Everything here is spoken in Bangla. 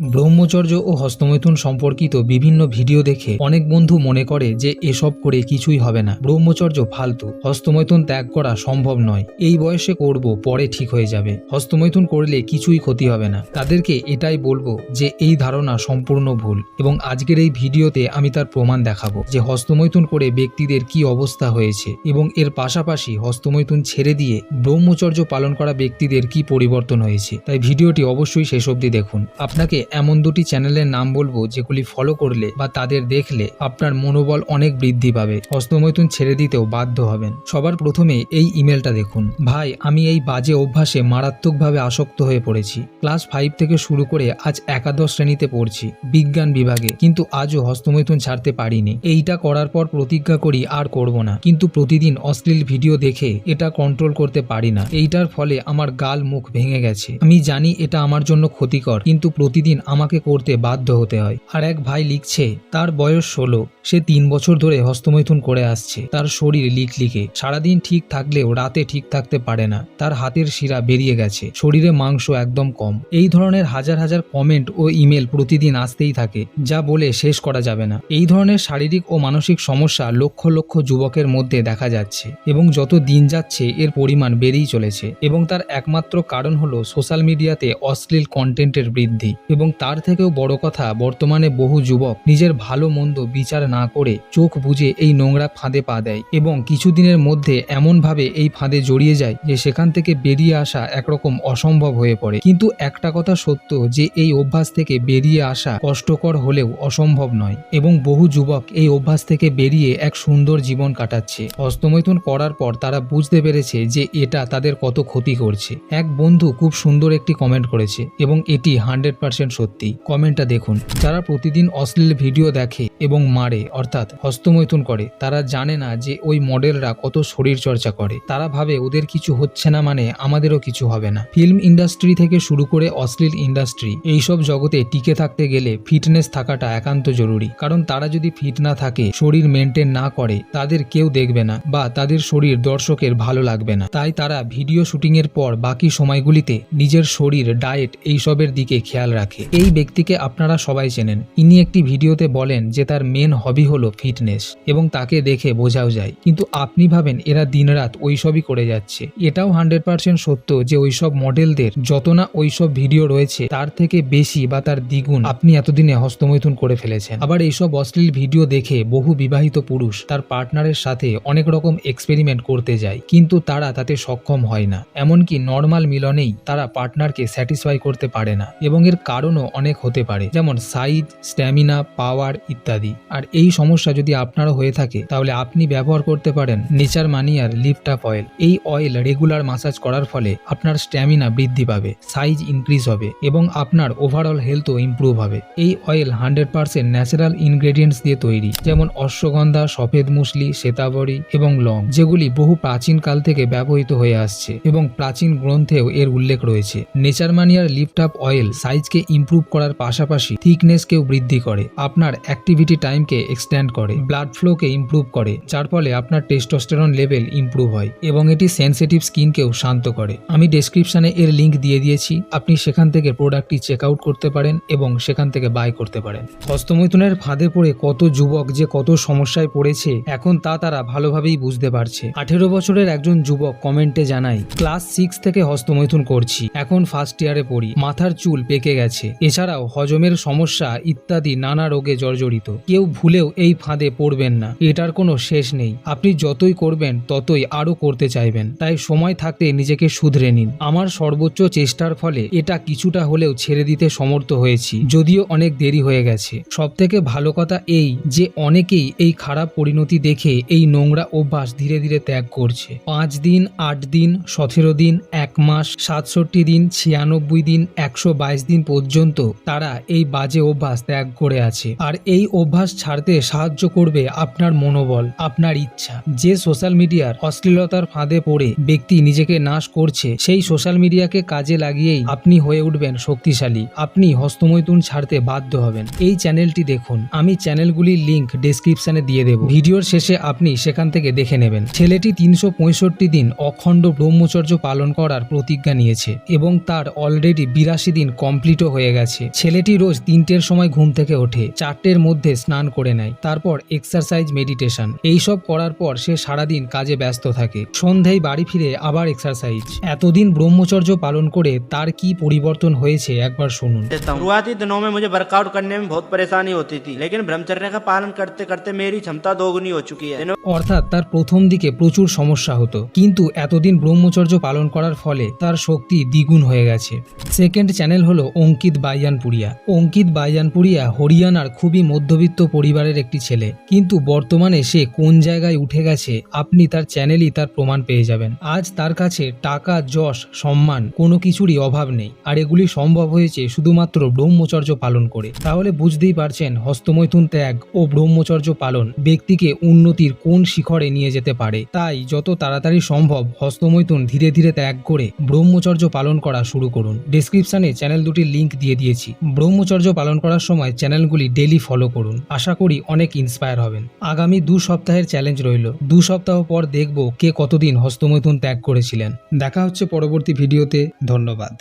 ব্রহ্মচর্য ও হস্তমৈথুন সম্পর্কিত বিভিন্ন ভিডিও দেখে অনেক বন্ধু মনে করে যে এসব করে কিছুই হবে না। ব্রহ্মচর্য ফালতু। হস্তমৈথুন ত্যাগ করা সম্ভব নয়। এই বয়সে করব, পরে ঠিক হয়ে যাবে। হস্তমৈথুন করলে কিছুই ক্ষতি হবে না। তাদেরকে এটাই বলব যে এই ধারণা সম্পূর্ণ ভুল এবং আজকের এই ভিডিওতে আমি তার প্রমাণ দেখাবো যে হস্তমৈথুন করে ব্যক্তিদের কি অবস্থা হয়েছে এবং এর পাশাপাশি হস্তমৈথুন ছেড়ে দিয়ে ব্রহ্মচর্য পালন করা ব্যক্তিদের কি পরিবর্তন হয়েছে। তাই ভিডিওটি অবশ্যই শেষ অবধি দেখুন। আপনাকে এমন দুটি চ্যানেলের নাম বলব যেগুলি ফলো করলে বা তাদের দেখলে আপনার মনোবল অনেক বৃদ্ধি পাবে। হস্তমৈথুন ছেড়ে দিতেও বাধ্য হবেন। সবার প্রথমে এই ইমেলটা দেখুন। ভাই, আমি এই বাজে অভ্যাসে মারাত্মকভাবে আসক্ত হয়ে পড়েছি। ক্লাস ফাইভ থেকে শুরু করে আজ একাদশ শ্রেণীতে পড়ছি বিজ্ঞান বিভাগে। কিন্তু আজও হস্তমৈথুন ছাড়তে পারিনি। এইটা করার পর প্রতিজ্ঞা করি আর করব না। কিন্তু প্রতিদিন অশ্লীল ভিডিও দেখে এটা কন্ট্রোল করতে পারি না। এইটার ফলে আমার গাল মুখ ভেঙে গেছে। আমি জানি এটা আমার জন্য ক্ষতিকর। কিন্তু প্রতিদিন আমাকে করতে বাধ্য হতে হয়। আর এক ভাই লিখছে, তার বয়স ষোলো। সে তিন বছর ধরে হস্তমৈথুন করে আসছে। তার শরীর লিক লিকে। সারাদিন ঠিক থাকলেও রাতে ঠিক থাকতে পারে না। তার হাতের শিরা বেরিয়ে গেছে। শরীরে মাংস একদম কম। এই ধরনের হাজার হাজার কমেন্ট ও ইমেল প্রতিদিন আসতেই থাকে, যা বলে শেষ করা যাবে না। এই ধরনের শারীরিক ও মানসিক সমস্যা লক্ষ লক্ষ যুবকের মধ্যে দেখা যাচ্ছে এবং যত দিন যাচ্ছে, এর পরিমাণ বেড়েই চলেছে এবং তার একমাত্র কারণ হলো সোশ্যাল মিডিয়াতে অশ্লীল কন্টেন্টের বৃদ্ধি এবং তার থেকেও বড় কথা, বর্তমানে বহু যুবক নিজের ভালো মন্দ বিচার না করে চোখ বুজে এই নোংরা ফাঁদে পা দেয় এবং কিছুদিনের মধ্যে এমনভাবে এই ফাঁদে জড়িয়ে যায় যে সেখান থেকে বেরিয়ে আসা একরকম অসম্ভব হয়ে পড়ে। কিন্তু একটা কথা সত্য যে এই অভ্যাস থেকে বেরিয়ে আসা কষ্টকর হলেও অসম্ভব নয় এবং বহু যুবক এই অভ্যাস থেকে বেরিয়ে এক সুন্দর জীবন কাটাচ্ছে। হস্তমৈথুন করার পর তারা বুঝতে পেরেছে যে এটা তাদের কত ক্ষতি করছে। এক বন্ধু খুব সুন্দর একটি কমেন্ট করেছে এবং এটি হান্ড্রেড পার্সেন্ট সত্যি। কমেন্টটা দেখুন। যারা প্রতিদিন অশ্লীল ভিডিও দেখে এবং মারে, অর্থাৎ হস্তমৈথুন করে। তারা জানে না যে ওই মডেলরা কত শরীর চর্চা করে। তারা ভাবে ওদের কিছু হচ্ছে না মানে আমাদেরও কিছু হবে না। ফিল্ম ইন্ডাস্ট্রি থেকে শুরু করে অশ্লীল ইন্ডাস্ট্রি, এইসব জগতে টিকে থাকতে গেলে ফিটনেস থাকাটা একান্ত জরুরি। কারণ তারা যদি ফিট না থাকে, শরীর মেনটেন না করে, তাদের কেউ দেখবে না বা তাদের শরীর দর্শকের ভালো লাগবে না। তাই তারা ভিডিও শুটিং এর পর বাকি সময়গুলিতে নিজের শরীর, ডায়েট এইসবের দিকে খেয়াল রাখে। এই ব্যক্তিকে আপনারা সবাই চেনেন। ইনি একটি ভিডিওতে বলেন যে তার মেন হবি হলো ফিটনেস এবং তাকে দেখে বোঝাও যায়। কিন্তু আপনি ভাবেন এরা দিনরাত ওইসবই করে যাচ্ছে। এটাও হান্ড্রেড পার্সেন্ট সত্য যে ওইসব মডেলদের যত না ওইসব ভিডিও রয়েছে, তার থেকে বেশি বা তার দ্বিগুণ আপনি এতদিনে হস্তমৈথুন করে ফেলেছেন। আবার এইসব অশ্লীল ভিডিও দেখে বহু বিবাহিত পুরুষ তার পার্টনারের সাথে অনেক রকম এক্সপেরিমেন্ট করতে যায়, কিন্তু তারা তাতে সক্ষম হয় না। এমনকি নর্মাল মিলনেই তারা পার্টনারকে স্যাটিসফাই করতে পারে না এবং এর কারণও অনেক হতে পারে, যেমন সাইজ স্ট্যামিনা পাওয়ার ইত্যাদি। আর এই সমস্যা যদি আপনারও হয়ে থাকে, তাহলে আপনি ব্যবহার করতে পারেন নেচার মানিয়ার লিফট আপ অয়েল এই অয়েল রেগুলার মাসাজ করার ফলে আপনার স্ট্যামিনা বৃদ্ধি পাবে সাইজ ইনক্রিজ হবে এবং আপনার ওভারঅল হেলথও ইমপ্রুভ হবে। এই oil hundred percent natural ingredients দিয়ে তৈরি, যেমন অশ্বগন্ধা, সফেদ মুসলি, শ্বেতাবরী এবং লং, যেগুলি বহু প্রাচীন কাল থেকে ব্যবহৃত হয়ে আসছে এবং প্রাচীন গ্রন্থেও এর উল্লেখ রয়েছে। নেচার মানিয়ার লিফট আপ অয়েল সাইজকে ইমপ্রুভ করার পাশাপাশি থিকনেসকেও বৃদ্ধি করে। আপনার অ্যাক্টিভিটি টাইমকে এক্সটেন্ড করে ব্লাড ফ্লোকে ইমপ্রুভ করে, যার ফলে আপনার টেস্টোস্টেরন লেভেল ইমপ্রুভ হয় এবং এটি সেনসিটিভ স্কিনকেও শান্ত করে। আমি ডেসক্রিপশনে এর লিংক দিয়ে দিয়েছি, আপনি সেখান থেকে প্রোডাক্টটি চেক আউট করতে পারেন এবং সেখান থেকে বাই করতে পারেন। হস্তমৈথুনের ফাঁদে পড়ে কত যুবক যে কত সমস্যায় পড়েছে, এখন তা তারা ভালোভাবেই বুঝতে পারছে। আঠেরো বছরের একজন যুবক কমেন্টে জানাই ক্লাস সিক্স থেকে হস্তমৈথুন করছি, এখন ফার্স্ট ইয়ারে পড়ি, মাথার চুল পেকে গেছে। এছাড়াও হজমের সমস্যা ইত্যাদি নানা রোগে জর্জরিত। কেউ ভুলেও এই ফাঁদে পড়বেন না। এটার কোনো শেষ নেই। আপনি যতই করবেন, ততই আরও করতে চাইবেন। তাই সময় থাকতে নিজেকে শুধরে নিন। আমার সর্বোচ্চ চেষ্টার ফলে এটা কিছুটা হলেও ছেড়ে দিতে সমর্থ হয়েছি, যদিও অনেক দেরি হয়ে গেছে। সব থেকে ভালো কথা এই যে অনেকেই এই খারাপ পরিণতি দেখে এই নোংরা অভ্যাস ধীরে ধীরে ত্যাগ করছে। পাঁচ দিন, আট দিন, সতেরো দিন, এক মাস, সাতষট্টি দিন, ছিয়ানব্বই দিন, একশো বাইশ দিন পর্যন্ত তারা এই বাজে অভ্যাস ত্যাগ করে আছে। আর এই অভ্যাস ছাড়তে সাহায্য করবে আপনার মনোবল, আপনার ইচ্ছা। যে সোশ্যাল মিডিয়ার অশ্লীলতার ফাঁদে পড়ে ব্যক্তি নিজেকে নাশ করছে, সেই সোশ্যাল মিডিয়াকে কাজে লাগিয়েই আপনি হয়ে উঠবেন শক্তিশালী। আপনি হস্তমৈথুন ছাড়তে বাধ্য হবেন। এই চ্যানেলটি দেখুন। আমি চ্যানেলগুলির লিঙ্ক ডেসক্রিপশনে দিয়ে দেব। ভিডিওর শেষে আপনি সেখান থেকে দেখে নেবেন। ছেলেটি তিনশো পঁয়ষট্টি দিন অখণ্ড ব্রহ্মচর্য পালন করার প্রতিজ্ঞা নিয়েছে এবং তার অলরেডি বিরাশি দিন কমপ্লিটও হয়ে গেছে। ছেলেটি রোজ তিনটের সময় ঘুম থেকে ওঠে। চারটের মধ্যে স্নান করে নেয় তারপর এক্সারসাইজ মেডিটেশন এইসব করার পর সে সারাদিন কাজে ব্যস্ত থাকে সন্ধ্যায় বাড়ি ফিরে আবার এক্সারসাইজ এতদিন ব্রহ্মচর্য পালন করে তার কি পরিবর্তন হয়েছে একবার শুনুন देता हूँ शुरुआती दिनों में मुझे वर्कआउट करने में बहुत परेशानी होती थी लेकिन ब्रह्मचर्य का पालन करते करते मेरी क्षमता दोगुनी हो चुकी है दिनों অর্থাৎ তার প্রথম দিকে প্রচুর সমস্যা হতো কিন্তু এতদিন ব্রহ্মচর্য পালন করার ফলে তার শক্তি দ্বিগুণ হয়ে গেছে সেকেন্ড চ্যানেল হলো অঙ্কিত বাইয়ানপুরিয়া অঙ্কিত বাইয়ানপুরিয়া হরিয়ানার খুবই মধ্যবিত্ত পরিবারের একটি ছেলে। কিন্তু বর্তমানে সে কোন জায়গায় উঠে গেছে, আপনি তার চ্যানেলই তার প্রমাণ পেয়ে যাবেন। আজ তার কাছে টাকা, যশ, সম্মান কোনো কিছুরই অভাব নেই। আর এগুলি সম্ভব হয়েছে শুধুমাত্র ব্রহ্মচর্য পালন করে। তাহলে বুঝতেই পারছেন হস্তমৈথুন ত্যাগ ও ব্রহ্মচর্য পালন ব্যক্তিকে উন্নতির কোন শিখরে নিয়ে যেতে পারে। তাই যত তাড়াতাড়ি সম্ভব হস্তমৈথুন ধীরে ধীরে ত্যাগ করে ব্রহ্মচর্য পালন করা শুরু করুন। ডেসক্রিপশনে চ্যানেল দুটির লিঙ্ক দিয়ে দিয়েছি। ব্রহ্মচর্য পালন করার সময় চ্যানেলগুলি ডেলি ফলো করুন। আশা করি অনেক ইন্সপায়ার হবেন। আগামী দু সপ্তাহের চ্যালেঞ্জ রইল। দু সপ্তাহ পর দেখব কে কতদিন হস্তমৈথুন ত্যাগ করেছিলেন। দেখা হচ্ছে পরবর্তী ভিডিওতে ধন্যবাদ।